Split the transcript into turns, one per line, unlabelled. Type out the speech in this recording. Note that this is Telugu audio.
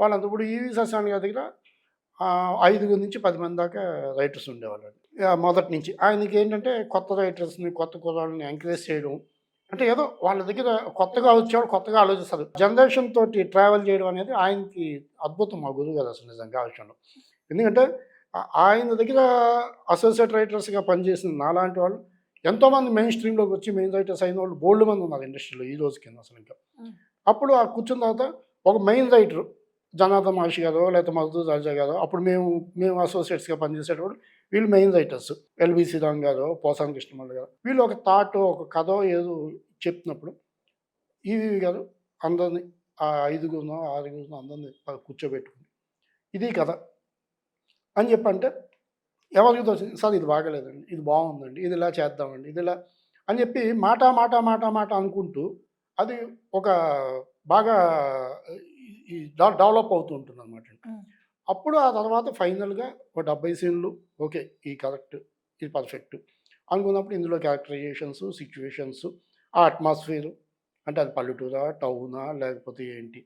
వాళ్ళంతా ఇప్పుడు ఈవి గారి దగ్గర ఐదుగురు నుంచి పది మంది దాకా రైటర్స్ ఉండేవాళ్ళు. మొదటి నుంచి. ఆయనకి ఏంటంటే కొత్త రైటర్స్ని కొత్త కుర్రాళ్ళని ఎంకరేజ్ చేయడం. అంటే ఏదో వాళ్ళ దగ్గర కొత్తగా వచ్చేవాడు కొత్తగా ఆలోచిస్తారు జనరేషన్ తోటి ట్రావెల్ చేయడం అనేది ఆయనకి అద్భుతం మా గురువు గారు అసలు నిజంగా ఆ విషయంలో. ఎందుకంటే ఆయన దగ్గర అసోసియేట్ రైటర్స్గా పనిచేసిన నాలాంటి వాళ్ళు ఎంతోమంది మెయిన్ స్ట్రీమ్లోకి వచ్చి మెయిన్ రైటర్స్ అయిన వాళ్ళు బోల్డ్ మంది ఉన్నారు ఇండస్ట్రీలో ఈ రోజు కింద అసలు ఇంకా. అప్పుడు ఆ కూర్చున్న తర్వాత ఒక మెయిన్ రైటర్ జనార్దన్ మహర్షి గారు లేకపోతే మధుర్ రాజా గారు అప్పుడు మేము మేము అసోసియేట్స్గా పనిచేసేటప్పుడు వీళ్ళు మెయిన్ రైటర్స్ ఎల్వి శ్రీరామ్ గారు పోసాని కృష్ణమల్లి గారు. వీళ్ళు ఒక థాట్ ఒక కథ ఏదో చెప్తున్నప్పుడు ఈవి గారు అందరిని ఆ ఐదుగురునో ఆరుగురునో అందరిని ప- కూర్చోబెట్టుకుని ఇది కథ. అని చెప్పంటే ఎవరికి తోచింది? సార్ ఇది బాగలేదండి ఇది బాగుందండి ఇది ఇలా చేద్దామండి ఇది ఇలా అని చెప్పి మాట మాట మాట మాట అనుకుంటూ అది ఒక బాగా ఈ- ఈ డెవ- డెవలప్ అవుతూ ఉంటుంది అనమాట. అప్పుడు ఆ తర్వాత ఫైనల్గా ఒక డెబ్బై సీన్లు ఓకే ఈ కరెక్ట్ ఇది పర్ఫెక్ట్ అనుకున్నప్పుడు ఇందులో క్యారెక్టరైజేషన్స్ సిచ్యువేషన్స్ ఆ అట్మాస్ఫియర్ అంటే అది పల్లెటూరా టౌనా లేకపోతే ఏంటి